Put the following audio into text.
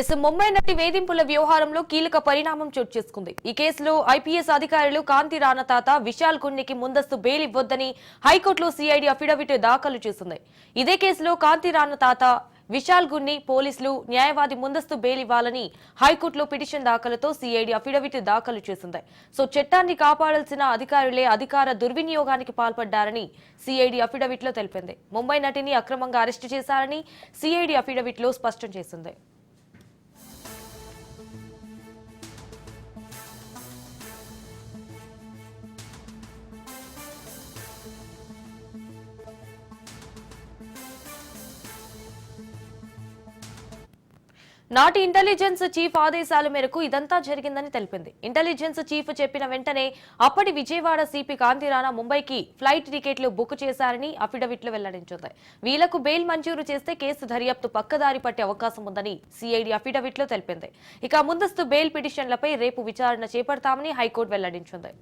Yes Mumbai నటి వేధింపుల వ్యవహారంలో కీలక పరిణామం చోటు చేసుకుంది. ఈ కేసులో ఐపీఎస్ అధికారులు కాంతి రాణ తాత విశాల్ గున్నికి ముందస్తు బెయిల్ ఇవ్వొద్దని హైకోర్టులో సిఐడి అఫిడవిట్ దాఖలు చేసింది. ఇదే కేసులో కాంతి రాణ తాత విశాల్ గున్ని పోలీసులు న్యాయవాది ముందస్తు బెయిల్ ఇవ్వాలని హైకోర్టులో పిటిషన్ దాఖలుతో సిఐడి అఫిడవిట్ దాఖలు చేసింది. సో చట్టాన్ని కాపాడాల్సిన అధికారులే అధికార దుర్వినియోగానికి పాల్పడ్డారని సిఐడి అఫిడవిట్లో తెలిపింది. ముంబై నటిని అక్రమంగా అరెస్టు చేశారని సిఐడి అఫిడవిట్లో స్పష్టం చేసింది. నాటి ఇంటెలిజెన్స్ చీఫ్ ఆదేశాల మేరకు ఇదంతా జరిగిందని తెలిపింది. ఇంటెలిజెన్స్ చీఫ్ చెప్పిన వెంటనే అప్పటి విజయవాడ సిపి కాంతిరాణా ముంబైకి ఫ్లైట్ టికెట్లు బుక్ చేశారని అఫిడవిట్లు వెల్లడించింది. వీళ్ళకు బెయిల్ మంజూరు చేస్తే కేసు దర్యాప్తు పక్కదారి పట్టే అవకాశం ఉందని సిఐడి అఫిడవిట్లో తెలిపింది. ఇక ముందస్తు బెయిల్ పిటిషన్లపై రేపు విచారణ చేపడతామని హైకోర్టు వెల్లడించింది.